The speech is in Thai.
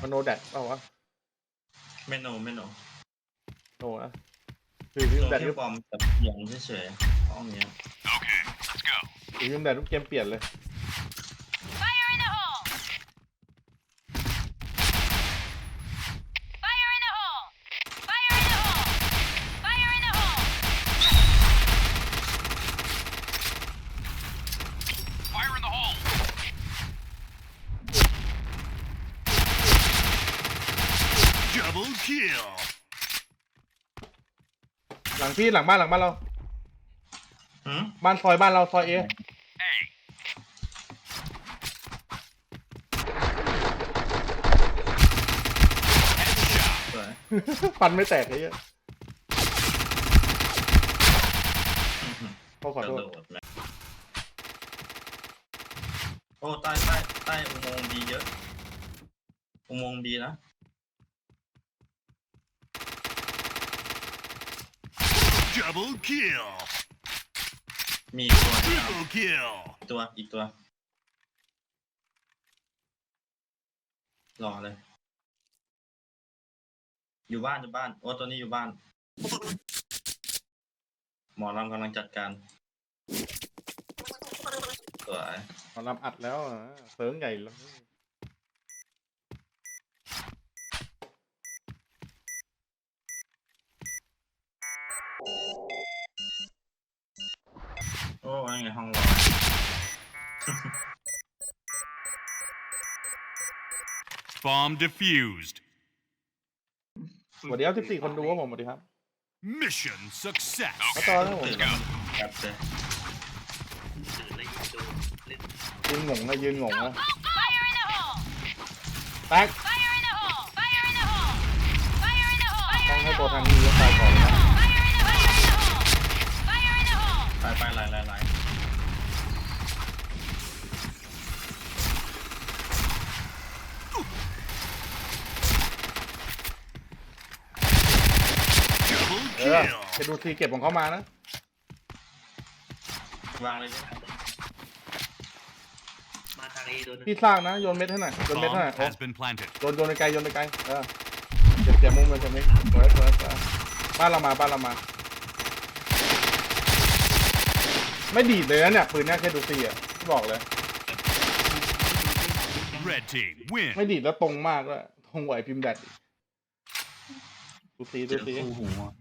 มันโนแดดเปล่าวะไม่โนไม่โนโนอะคือพิมโนพ์แดดแค่ทุกปลอมแบบเสียงเฉยๆห้องเนี้ยคือพิมพ์แดดทุกเกมเปลี่ยนเลย Fire in the hole! Fire in the hole! Fire in the hole! Fire in the hole! Fire in the hole! Double kill! หลังพี่หลังบ้านหลังบ้านเรา หืมบ้านซอยบ้านเราซอยเอ Hey, สวยฟันไม่แตกเลยอะเขาขอกระโทษ โดดแล้วโอ้ใต้ใต้ใต้อุโมงค์บีเยอะ อุโมงค์บีนะ double kill! มีอีกตัวหนึ่ง Triple kill! อีกตัวอีกตัวรอเลย อยู่บ้านอยู่บ้าน โอ้ตัวนี้อยู่บ้าน หมอลำกำลังจัดการสวยเรานำอัดแล้วอะเสิร์งใหญ่แล้ว โอ้ยไงห้องรอ Bomb defused. สวัสดีครับ14 คนดูครับผมสวัสดีครับ Mission success. แล้วตอนนี้ผมตื่นแล้วแบบเลยยืนงงนะยืนงงนะ Fire in the hole! แตก Fire in the hole! Fire in the hole! Fire in the hole! ต้องให้ตัวทางนี้ยกตายก่อนนะ Fire in the hole! Fire in the hole! ไปไปไล่ไล่ไล่ เอ Double อ kill. จะดูทีเก็บของเขามานะ วางเลยดิมาทางเอโดนพี่สร้างนะ โยนเม็ดให้หน่อยโยนเม็ดให้หน่อย Bomb โอ้ has been planted. โยนโยนไปไกลโยนไปไกลเออเจ็บเจ็บมุมเลยตรงนี้สวยสวยสวยบ้านเรามาบ้านเรามา ไม่ดีดเลยนะเนี่ยปืนเนี่ยแค่ดูซีอะที่บอกเลย Red team win. ไม่ดีดแล้วตรงมากด้วยตรงไหวพิมพ์แดดอีกดูซีเจดูอซี คู่หูอะ